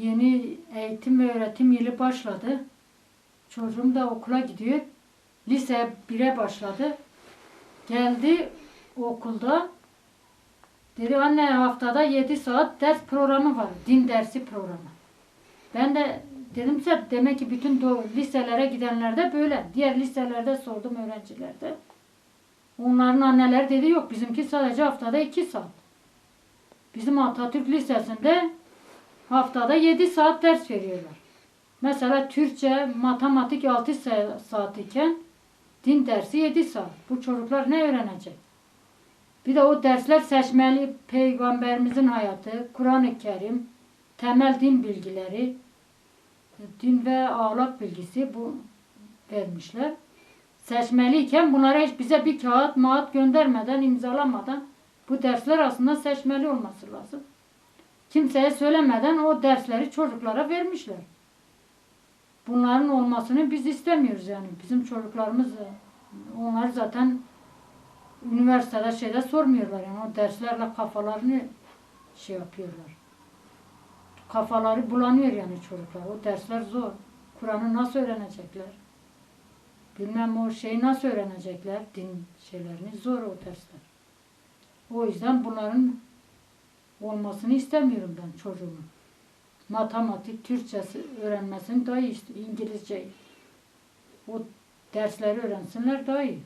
Yeni eğitim ve öğretim yılı başladı. Çocuğum da okula gidiyor. Lise 1'e başladı. Geldi okulda. Dedi anne haftada 7 saat ders programı var. Din dersi programı. Ben de dedim ki demek ki bütün do- liselere gidenlerde böyle. Diğer liselerde sordum öğrencilerde. Onların anneleri dedi yok bizimki sadece haftada 2 saat. Bizim Atatürk Lisesi'nde haftada 7 saat ders veriyorlar. Mesela Türkçe, matematik 6 sa- saat iken din dersi 7 saat. Bu çocuklar ne öğrenecek? Bir de o dersler seçmeli peygamberimizin hayatı, Kur'an-ı Kerim, temel din bilgileri, din ve ahlak bilgisi bu vermişler. Seçmeliyken bunlara hiç bize bir kağıt mağat göndermeden, imzalamadan bu dersler aslında seçmeli olması lazım. Kimseye söylemeden o dersleri çocuklara vermişler. Bunların olmasını biz istemiyoruz yani. Bizim çocuklarımız onlar zaten üniversitede şeyde sormuyorlar yani o derslerle kafalarını şey yapıyorlar. Kafaları bulanıyor yani çocuklar. O dersler zor. Kur'an'ı nasıl öğrenecekler? Bilmem o şeyi nasıl öğrenecekler? Din şeylerini zor o dersler. O yüzden bunların olmasını istemiyorum ben çocuğumun. Matematik, Türkçesi öğrenmesini daha iyi, İngilizceyi. O dersleri öğrensinler daha iyi.